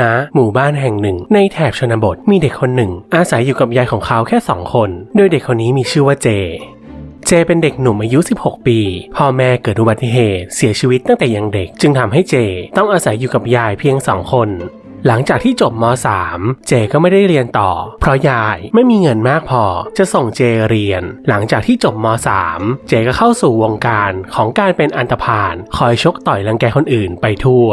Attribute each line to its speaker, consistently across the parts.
Speaker 1: ณหมู่บ้านแห่งหนึ่ง ในแถบชนบทมีเด็กคนหนึ่ง อาศัยอยู่กับยายของเขาแค่สองคน โดยเด็กคนนี้มีชื่อว่าเจ เจเป็นเด็กหนุ่มอายุ 16 ปี พ่อแม่เกิดอุบัติเหตุเสียชีวิตตั้งแต่ยังเด็กจึงทำให้เจ ต้องอาศัยอยู่กับยายเพียงสองคนหลังจากที่จบม .3 เจก็ไม่ได้เรียนต่อ เพราะยายไม่มีเงินมากพอจะส่งเจเรียน หลังจากที่จบม .3 เจก็เข้าสู่วงการของการเป็นอันธพาลคอยชกต่อยรังแกคนอื่นไปทั่ว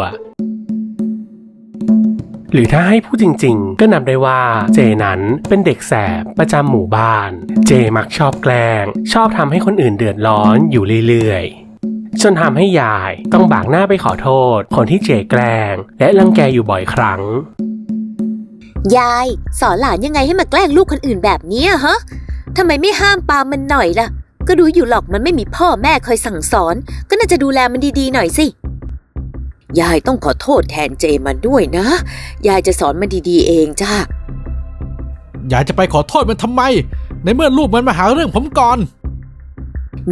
Speaker 1: หรือถ้าให้พูดจริงๆ ก็นับได้ว่าเจนั้นเป็นเด็กแสบประจำหมู่บ้าน เจมักชอบแกล้ง ชอบทำให้คนอื่นเดือดร้อนอยู่เรื่อยๆจนทำให้ยายต้องบากหน้าไปขอโทษ คนที่เจแกล้ง และรังแกอยู่บ่อยครั้ง
Speaker 2: ยาย สอนหลานยังไงให้มาแกล้งลูกคนอื่นแบบนี้อะฮะทำไมไม่ห้ามปามมันหน่อยล่ะ ก็รู้อยู่หรอกมันไม่มีพ่อแม่คอยสั่งสอน ก็น่าจะดูแลมันดีๆหน่อยสิ ยายต้องขอโทษแทนเจมันด้วยนะ ยายจะสอนมันดีๆเองจ้า
Speaker 3: อยากจะไปขอโทษมันทำไม ในเมื่อลูกมันมาหาเรื่องผมก่อน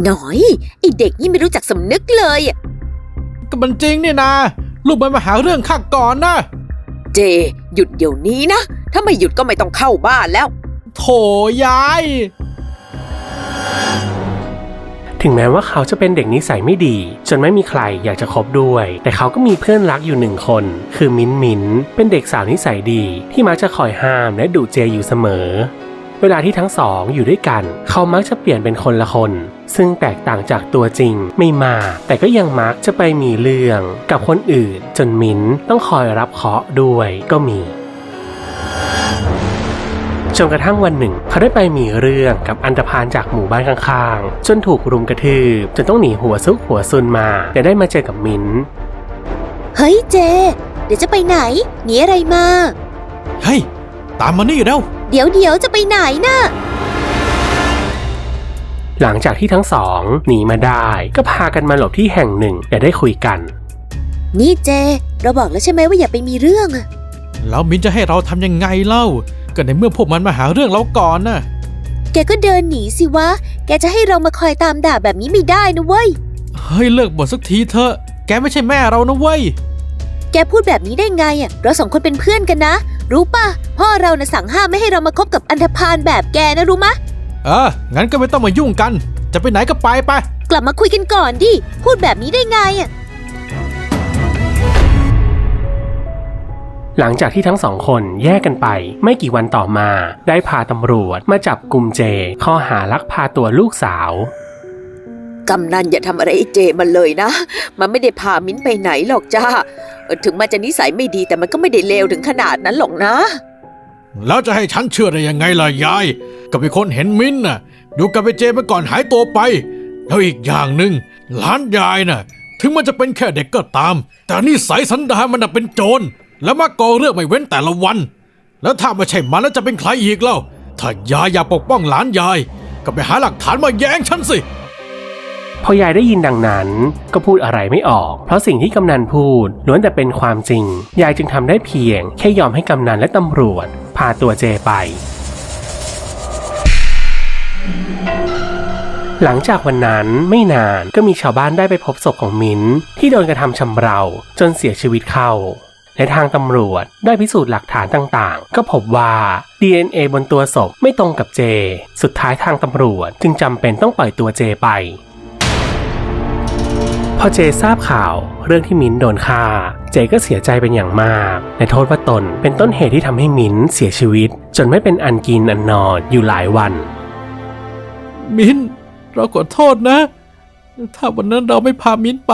Speaker 2: หน่อยไอเด็กนี่ไม่รู้จักสำนึกเลยอะ
Speaker 3: ก็มันจริงเนี่ยนะ ลูกมันมาหาเรื่องข้าก่อนนะ
Speaker 2: เจ หยุดเดี๋ยวนี้นะ ถ้าไม่หยุดก็ไม่ต้องเข้าบ้านแล้ว
Speaker 3: โถยาย
Speaker 1: ถึงแม้ว่าเขาจะเป็นเด็กนิสัยไม่ดี จนไม่มีใครอยากจะคบด้วย แต่เขาก็มีเพื่อนรักอยู่หนึ่งคน คือมิ้นมิ้นเป็นเด็กสาวนิสัยดี ที่มักจะคอยห้ามและดุเจอยู่เสมอ เวลาที่ทั้งสองอยู่ด้วยกัน เขามักจะเปลี่ยนเป็นคนละคน ซึ่งแตกต่างจากตัวจริงไม่มา แต่ก็ยังมักจะไปมีเรื่องกับคนอื่น จนมิ้นต้องคอยรับเคราะห์ด้วยก็มี จนกระทั่งวันหนึ่ง เขาได้ไปมีเรื่องกับอันธพาลจากหมู่บ้านข้างๆ จนถูกรุมกระทืบจนต้องหนีหัวซุกหัวซุนมาและได้มาเจอกับมิ้นท์
Speaker 2: เฮ้ยเจ เดี๋ยวจะไปไหนหนีอะไรมา
Speaker 3: เฮ้ยตามมานี่เร็ว
Speaker 2: เดี๋ยวเดี๋ยวจะไปไหนน่ะ
Speaker 1: หลังจากที่ทั้งสองหนีมาได้ก็พากันมาหลบที่แห่งหนึ่งและได้คุยกัน
Speaker 2: นี่เจ เราบอกแล้วใช่ไหมว่าอย่าไปมีเรื่องอะ
Speaker 3: แล้วมินจะให้เราทำยังไงเล่า ก็ในเมื่อพวกมันมาหาเรื่องเราก่อนน่ะ
Speaker 2: แกก็เดินหนีสิวะ แกจะให้เรามาคอยตามด่าแบบนี้ไม่ได้นะเว้ย
Speaker 3: เฮ้ยเลิกบ่นสักทีเถอะ แกไม่ใช่แม่เรานะเว้ย
Speaker 2: แกพูดแบบนี้ได้ไงอะเราสองคนเป็นเพื่อนกันนะ รู้ป่ะ พ่อเรานะสั่งห้ามไม่ให้เรามาคบกับอันธพาลแบบแกนะรู้มะ
Speaker 3: เออ งั้นก็ไม่ต้องมายุ่งกัน จะไปไหนก็ไปไป
Speaker 2: กลับมาคุยกันก่อนดิ พูดแบบนี้ได้ไงอะ
Speaker 1: หลังจากที่ทั้งสองคนแยกกันไป ไม่กี่วันต่อมา ได้พาตำรวจมาจับกลุ่มเจ ข้อหาลักพาตัวลูกสาว
Speaker 2: กำนันอย่าทำอะไรไอ้เจมันเลยนะ มันไม่ได้พามิ้นไปไหนหรอกจ้าเออถึงมันจะนิสัยไม่ดีแต่มันก็ไม่ได้เลวถึงขนาดนั้นหรอกนะ
Speaker 3: แล้วจะให้ฉันเชื่อได้ยังไงล่ะยายก็เป็นคนเห็นมิ้นท์น่ะ อยู่กับไอ้เจมาก่อนหายตัวไป แล้วอีกอย่างหนึ่งหลานยายน่ะ ถึงมันจะเป็นแค่เด็กก็ตาม แต่นิสัยสันดานมันน่ะเป็นโจร แล้วมาก่อเรื่องไม่เว้นแต่ละวัน แล้วถ้าไม่ใช่มันแล้วจะเป็นใครอีกเล่า ถ้ายายอยากปกป้องหลานยาย ก็ไปหาหลักฐานมาแย้งฉันสิ
Speaker 1: พอยายได้ยินดังนั้นก็พูดอะไรไม่ออก เพราะสิ่งที่กำนันพูดล้วนแต่เป็นความจริง ยายจึงทำได้เพียง แค่ยอมให้กำนันและตำรวจ พาตัวเจไป หลังจากวันนั้นไม่นานก็มีชาวบ้านได้ไปพบศพของมิ้นที่โดนกระทำชำเราจนเสียชีวิตเข้า และทางตำรวจได้พิสูจน์หลักฐานต่างๆ ก็พบว่า DNA บนตัวศพไม่ตรงกับเจ สุดท้ายทางตำรวจจึงจำเป็นต้องปล่อยตัวเจไป พอเจทราบข่าวเรื่องที่มิ้นโดนฆ่า เจก็เสียใจเป็นอย่างมากและโทษว่าตนเป็นต้นเหตุที่ทำให้มิ้นเสียชีวิต จนไม่เป็นอันกินอันนอนอยู่หลายวัน
Speaker 3: มิ้นเราขอโทษนะ ถ้าวันนั้นเราไม่พามิ้นไป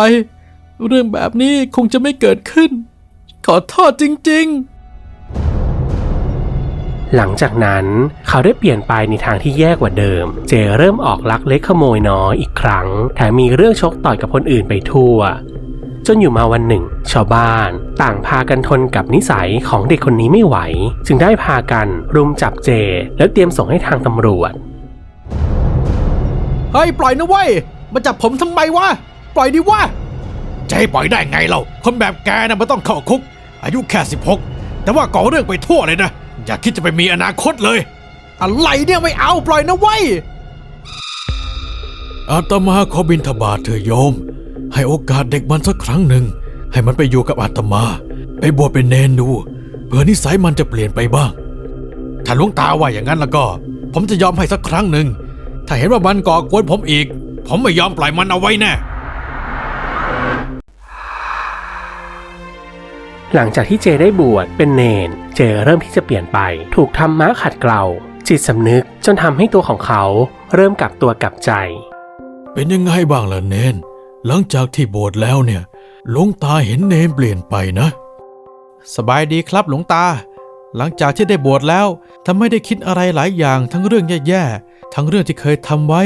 Speaker 3: เรื่องแบบนี้คงจะไม่เกิดขึ้น ขอโทษจริง
Speaker 1: หลังจากนั้นเขาได้เปลี่ยนไปในทางที่แย่กว่าเดิม เจเริ่มออกลักเล็กขโมยน้อยอีกครั้ง แถมมีเรื่องชกต่อยกับคนอื่นไปทั่ว จนอยู่มาวันหนึ่ง ชาวบ้าน ต่างพากันทนกับนิสัยของเด็กคนนี้ไม่ไหว จึงได้พากันรุมจับเจ แล้วเตรียมส่งให้ทางตำรวจ
Speaker 3: ๆ เฮ้ย ปล่อยนะเว้ย มาจับผมทำไมวะ ปล่อยดิวะ จะให้ปล่อยได้ไงเรา คนแบบแกนะมันต้องเข้าคุก อายุแค่ 16 แต่ว่าก่อเรื่องไปทั่วเลยนะ อย่าคิดจะไปมีอนาคตเลย อะไรเนี่ยไม่เอาปล่อยนะเว้ยอาตมาขอบินทบาทเธอโยม ให้โอกาสเด็กมันสักครั้งหนึ่ง ให้มันไปอยู่กับอาตมา ไปบวชเป็นเนนดูเผื่อนิสัยมันจะเปลี่ยนไปบ้าง ถ้าหลวงตาว่าอย่างนั้นแล้วก็ ผมจะยอมให้สักครั้งหนึ่ง ถ้าเห็นว่ามันก่อกวนผมอีก ผมไม่ยอมปล่อยมันเอาไว้แน่
Speaker 1: หลังจากที่เจได้บวชเป็นเนน เจเริ่มที่จะเปลี่ยนไป ถูกธรรมะขัดเกลาจิตสำนึกจนทำให้ตัวของเขา เริ่มกลับตัวกลับใจ
Speaker 3: เป็นยังไงบ้างล่ะเนน หลังจากที่บสถ์แล้วเนี่ย หลวงตาเห็นเนนเปลี่ยนไปนะ สบายดีครับหลวงตา หลังจากที่ได้บวชแล้วทำให้ได้คิดอะไรหลายอย่างทั้งเรื่องแย่ๆทั้งเรื่องที่เคยทำไว้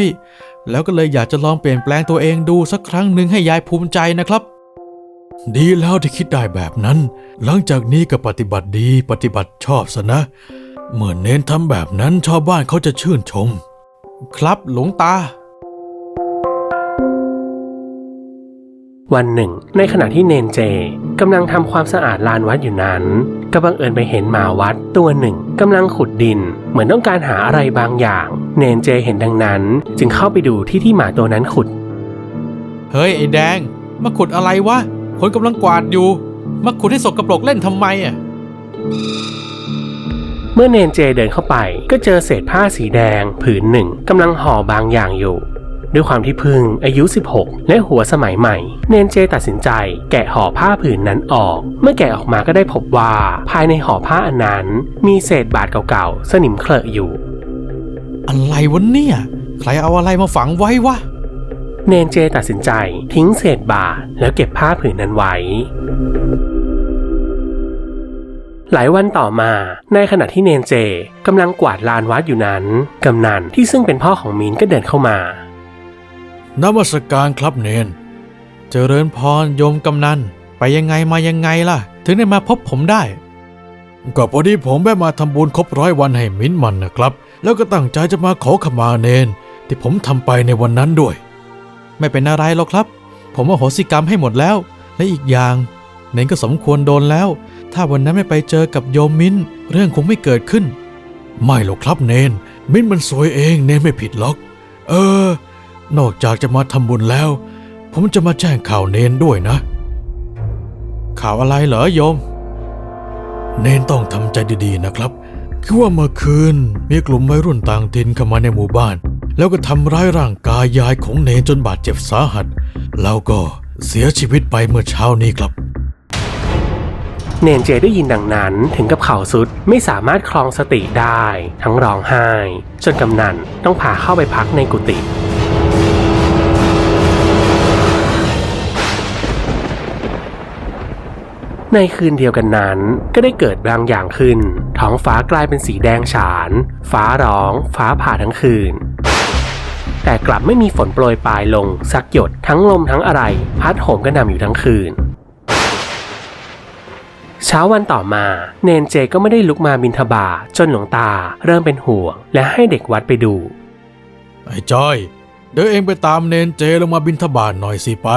Speaker 3: แล้วก็เลยอยากจะลองเปลี่ยนแปลงตัวเองดูสักครั้งหนึ่งให้ยายภูมิใจนะครับ ดีแล้วที่คิดได้แบบนั้น หลังจากนี้ก็ปฏิบัติดีปฏิบัติชอบซะนะเมื่อเน้นทำแบบนั้นชาวบ้านเขาจะชื่นชม ครับหลวงตา
Speaker 1: วันหนึ่ง ในขณะที่เนนเจกำลังทำความสะอาดลานวัดอยู่นั้น ก็บังเอิญไปเห็นหมาวัดตัวหนึ่งกำลังขุดดิน เหมือนต้องการหาอะไรบางอย่าง เนนเจเห็นดังนั้น จึงเข้าไปดูที่ที่หมาตัวนั้นขุด
Speaker 3: เฮ้ยไอ้แดง มาขุดอะไรวะ คนกำลังกวาดอยู่ มาขุดให้สกปรกเล่นทำไมอะ
Speaker 1: เมื่อเนนเจเดินเข้าไป ก็เจอเศษผ้าสีแดง ผืนหนึ่งกำลังห่อบางอย่างอยู่ ด้วยความที่พึ่งอายุ 16 และหัวสมัยใหม่ เนนเจตัดสินใจแกะห่อผ้าผืนนั้นออก เมื่อแกะออกมาก็ได้พบว่า ภายในห่อผ้าอันนั้น มีเศษบาทเก่าๆ สนิมเคลอะอยู่
Speaker 3: อะไรวะเนี่ย ใครเอาอะไรมาฝังไว้วะ
Speaker 1: เนนเจตัดสินใจทิ้งเศษบาทแล้วเก็บผ้าผืนนั้นไว้ หลายวันต่อมา ในขณะที่เนนเจกำลังกวาดลานวัดอยู่นั้น กำนันที่ซึ่งเป็นพ่อของมินก็เดินเข้ามา
Speaker 3: นมัสการครับเนน เจริญพรโยมกำนันไปยังไงมายังไงล่ะ ถึงได้มาพบผมได้ก็พอดีผมแวะมาทำบุญครบร้อยวันให้มิ้นมันนะครับ แล้วก็ตั้งใจจะมาขอขมาเนน ที่ผมทำไปในวันนั้นด้วย ไม่เป็นอะไรหรอกครับ ผมอโหสิกรรมให้หมดแล้ว และอีกอย่างเนนก็สมควรโดนแล้ว ถ้าวันนั้นไม่ไปเจอกับโยมมิ้นเรื่องคงไม่เกิดขึ้น ไม่หรอกครับเนน มิ้นมันสวยเองเนนไม่ผิดหรอก เออ นอกจากจะมาทำบุญแล้ว ผมจะมาแจ้งข่าวเนนด้วยนะ ข่าวอะไรเหรอโยม เนนต้องทำใจดีๆนะครับคือว่าเมื่อคืนมีกลุ่มวัยรุ่นต่างถิ่นเข้ามาในหมู่บ้าน แล้วก็ทำร้ายร่างกายยายของเนนจนบาดเจ็บสาหัส แล้วก็เสียชีวิตไปเมื่อเช้านี้ครับ
Speaker 1: เนนเจได้ยินดังนั้นถึงกับเข่าสุดไม่สามารถคลองสติได้ทั้งร้องไห้ จนกำนันต้องพาเข้าไปพักในกุฏิในคืนเดียวกันนั้นก็ได้เกิดบางอย่างขึ้น ท้องฟ้ากลายเป็นสีแดงฉาน ฟ้าร้อง ฟ้าผ่าทั้งคืน แต่กลับไม่มีฝนโปรยปลายลง สักหยดทั้งลมทั้งอะไร พัดโหมกระหน่ำอยู่ทั้งคืน เช้าวันต่อมา เนนเจก็ไม่ได้ลุกมาบินทบาทจนหลวงตา เริ่มเป็นห่วง และให้เด็กวัดไปดู
Speaker 3: ไอ้จ้อย เดี๋ยวเองไปตามเนนเจลงมาบินทบาทหน่อยสิไป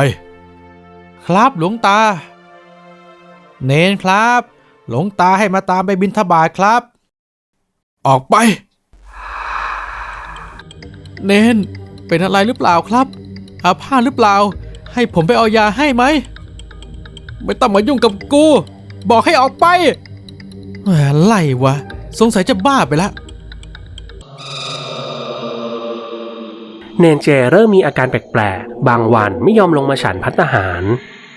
Speaker 3: ครับหลวงตา เนนครับ หลวงตาให้มาตามไปบินทบาทครับ ออกไป เนน เป็นอะไรหรือเปล่าครับ อาพาธหรือเปล่า ให้ผมไปเอายาให้ไหม ไม่ต้องมายุ่งกับกู บอกให้ออกไป อะไรวะ สงสัยจะบ้าไปแล้ว
Speaker 1: เนนเจเริ่มมีอาการแปลกๆ บางวันไม่ยอมลงมาฉันพัตตาหาร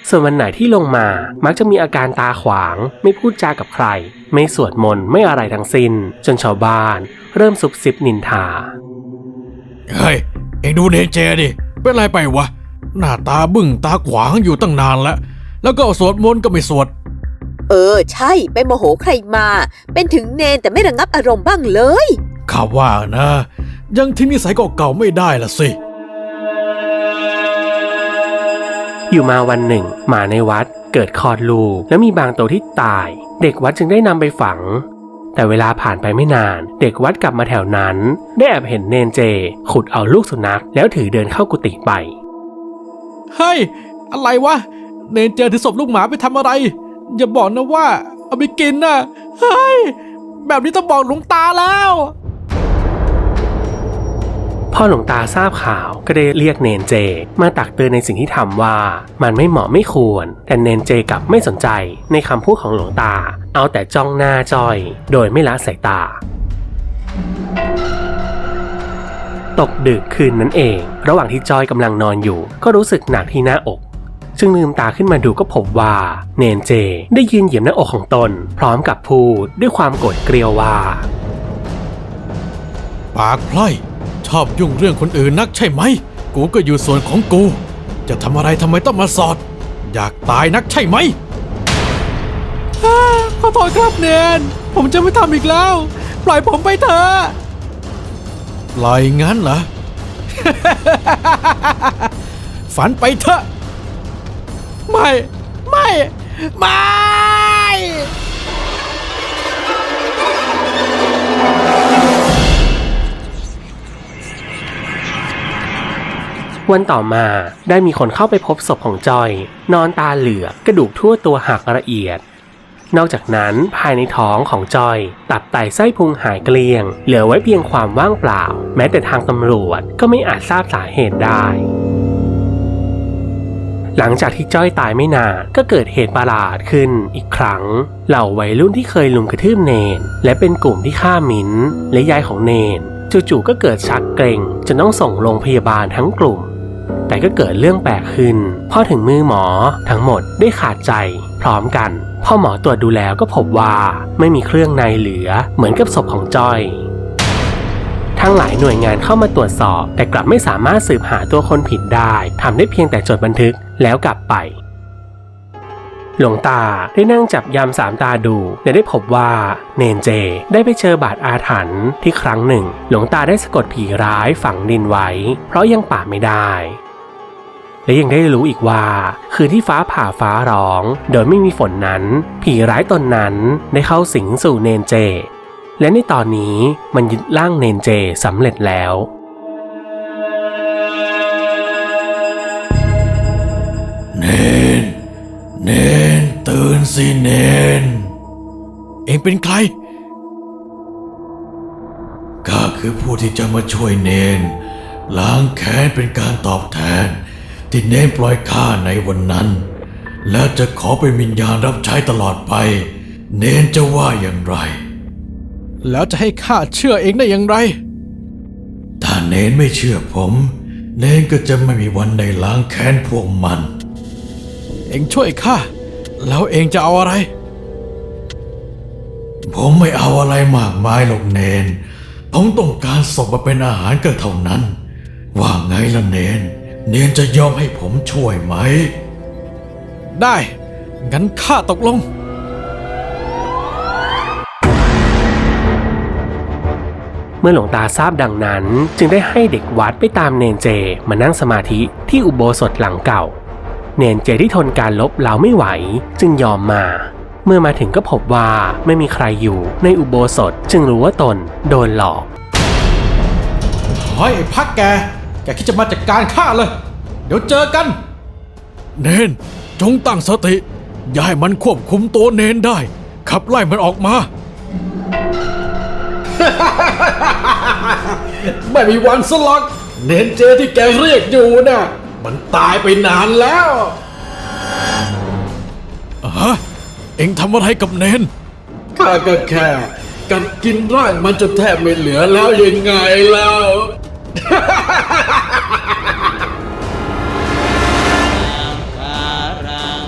Speaker 1: ส่วนวันไหนที่ลงมามักจะมีอาการตาขวาง ไม่พูดจากับใคร ไม่สวดมนต์ไม่อะไรทั้งสิ้น จนชาวบ้าน เริ่มซุบซิบนินทา
Speaker 3: เฮ้ย เอ็งดูเนเจดิ เป็นไรไปวะ หน้าตาบึ้งตาขวางอยู่ตั้งนานแล้ว แล้วก็สวดมนต์ก็ไม่สวด
Speaker 2: เออ ใช่ ไปโมโหใครมา เป็นถึงเนนแต่ไม่ระงับอารมณ์บ้างเลย
Speaker 3: ข้าว่านะ ยังทิ้งนิสัยเก่าๆไม่ได้ละสิ
Speaker 1: อยู่มาวันหนึ่ง หมาในวัดเกิดคลอดลูก และมีบางตัวที่ตาย เด็กวัดจึงได้นำไปฝัง แต่เวลาผ่านไปไม่นาน เด็กวัดกลับมาแถวนั้น ได้แอบเห็นเนนเจ ขุดเอาลูกสุนัข แล้วถือเดินเข้ากุฏิไป
Speaker 3: เฮ้ย อะไรวะ เนนเจอถือศพลูกหมาไปทำอะไร อย่าบอกนะว่า เอาไปกินน่ะ เฮ้ย แบบนี้ต้องบอกหลวงตาแล้ว
Speaker 1: พ่อหลวงตาทราบข่าวก็ได้เรียกเนนเจ มาตักเตือนในสิ่งที่ทำว่า มันไม่เหมาะไม่ควร แต่เนนเจกลับไม่สนใจในคำพูดของหลวงตา เอาแต่จ้องหน้าจอย โดยไม่ละสายตา ตกดึกคืนนั้นเอง ระหว่างที่จอยกำลังนอนอยู่ ก็รู้สึกหนักที่หน้าอกจึงลืมตาขึ้นมาดูก็พบว่า เนนเจ ได้ยืนเหยียบหน้าอกของตน พร้อมกับพูดด้วยความโกรธเกรียวว่า
Speaker 3: ปากพล่อยชอบยุ่งเรื่องคนอื่นนักใช่ไหม กูก็อยู่ส่วนของกู จะทำอะไรทำไมต้องมาสอด อยากตายนักใช่ไหม ขอโทษครับเนน ผมจะไม่ทำอีกแล้ว ปล่อยผมไปเถอะปล่อยงั้นเหรอ ฝันไปเถอะ ไม่ ไม่ ไม่
Speaker 1: วันต่อมาได้มีคนเข้าไปพบศพของจอย นอนตาเหลือกกระดูกทั่วตัวหักละเอียด นอกจากนั้นภายในท้องของจอย ตับไตไส้พุงหายเกลี้ยง เหลือไว้เพียงความว่างเปล่า แม้แต่ทางตำรวจก็ไม่อาจทราบสาเหตุได้หลังจากที่จ้อยตายไม่นานก็เกิดเหตุประหลาดขึ้นอีกครั้ง เหล่าวัยรุ่นที่เคยลุมกระทืบเนน และเป็นกลุ่มที่ฆ่ามิ้นและยายของเนน จู่ๆก็เกิดชักเกร็งจนต้องส่งโรงพยาบาลทั้งกลุ่ม แต่ก็เกิดเรื่องแปลกขึ้นพอถึงมือหมอทั้งหมดได้ขาดใจ พร้อมกันพอหมอตรวจดูแล้วก็พบว่าไม่มีเครื่องในเหลือเหมือนกับศพของจ้อย ทั้งหลายหน่วยงานเข้ามาตรวจสอบ แต่กลับไม่สามารถสืบหาตัวคนผิดได้ทำได้เพียงแต่จดบันทึกแล้วกลับไปหลวงตาได้นั่งจับยามสามตาดูและได้พบว่าเนนเจได้ไปเจอบาดอาถรรพ์ที่ครั้งหนึ่ง หลวงตาได้สะกดผีร้ายฝังดินไว้ เพราะยังป่าไม่ได้ และยังได้รู้อีกว่า คือที่ฟ้าผ่าฟ้าร้อง โดยไม่มีฝนนั้น ผีร้ายตนนั้นได้เข้าสิงสู่เนนเจ และในตอนนี้มันยึดร่างเนนเจสำเร็จแล้ว
Speaker 3: เนน เนน ตื่นสิเนน เองเป็นใคร ข้าคือผู้ที่จะมาช่วยเนน ล้างแค้นเป็นการตอบแทน ที่เนนปล่อยข้าในวันนั้น แล้วจะขอเป็นวิญญาณรับใช้ตลอดไป เนนจะว่าอย่างไร แล้วจะให้ข้าเชื่อเองได้อย่างไร ถ้าเนนไม่เชื่อผม เนนก็จะไม่มีวันได้ล้างแค้นพวกมัน เองช่วยข้าแล้วเองจะเอาอะไร ผมไม่เอาอะไรมากมายหรอกเนน ผมต้องการศพมาเป็นอาหารก็เท่านั้น ว่าไงล่ะเนน เนนจะยอมให้ผมช่วยไหม ได้ งั้นข้าตกลง
Speaker 1: เมื่อหลวงตาทราบดังนั้น จึงได้ให้เด็กวัดไปตามเนนเจมานั่งสมาธิที่อุโบสถหลังเก่า เนนเจที่ทนการลบเล้าไม่ไหวจึงยอมมา เมื่อมาถึงก็พบว่าไม่มีใครอยู่ในอุโบสถจึงรู้ว่าตนโดนหลอก
Speaker 3: เฮ้ยไอ้พักแก แกคิดจะมาจัดการข้าเลย เดี๋ยวเจอกัน เนน จงตั้งสติ อย่าให้มันควบคุมตัวเนนได้ ขับไล่มันออกมา ไม่มีวันสลอกเนนเจที่แกเรียกอยู่น่ะ มันตายไปนานแล้วฮะเอ็งทำอะไรกับเนน ข้าก็แค่กัดกินร่างมันจนแทบไม่เหลือแล้วยังไงแล้ว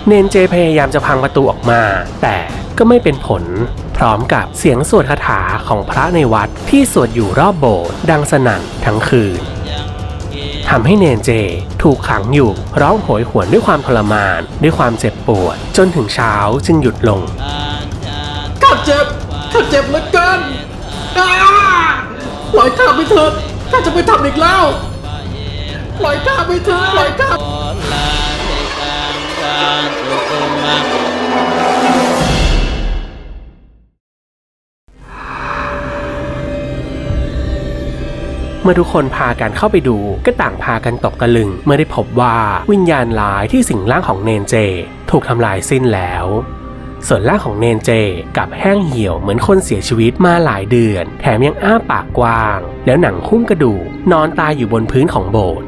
Speaker 1: เนนเจพยายามจะพังประตูออกมา แต่ก็ไม่เป็นผล พร้อมกับเสียงสวดคาถาของพระในวัดที่สวดอยู่รอบโบสถ์ดังสนั่นทั้งคืนทำให้เนนเจถูกขังอยู่ร้องโหยหวนด้วยความทรมาน ด้วยความเจ็บปวด จนถึงเช้าจึงหยุดลง
Speaker 3: ข้าเจ็บข้าเจ็บเหลือเกินปล่อยข้าไปเถิดข้าจะไม่ทำอีกแล้ว ปล่อยข้าไปเถิดปล่อยข้า
Speaker 1: เมื่อทุกคนพากันเข้าไปดูก็ต่างพากันตกตะลึง เมื่อได้พบว่าวิญญาณร้ายที่สิงร่างของเนนเจ ถูกทำลายสิ้นแล้ว ส่วนร่างของเนนเจกับแห้งเหี่ยวเหมือนคนเสียชีวิตมาหลายเดือน แถมยังอ้าปากกว้าง แล้วหนังคุ้มกระดูกนอนตายอยู่บนพื้นของโบสถ์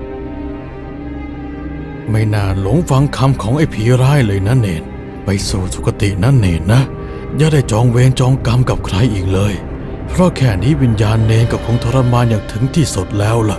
Speaker 3: ไม่น่าหลงฟังคำของไอ้ผีร้ายเลยนะเนนไปสู่สุคตินะเนนนะ อย่าได้จองเวรจองกรรมกับใครอีกเลย เพราะแค่นี้วิญญาณเนนก็คงทรมานอย่างถึงที่สุดแล้วล่ะ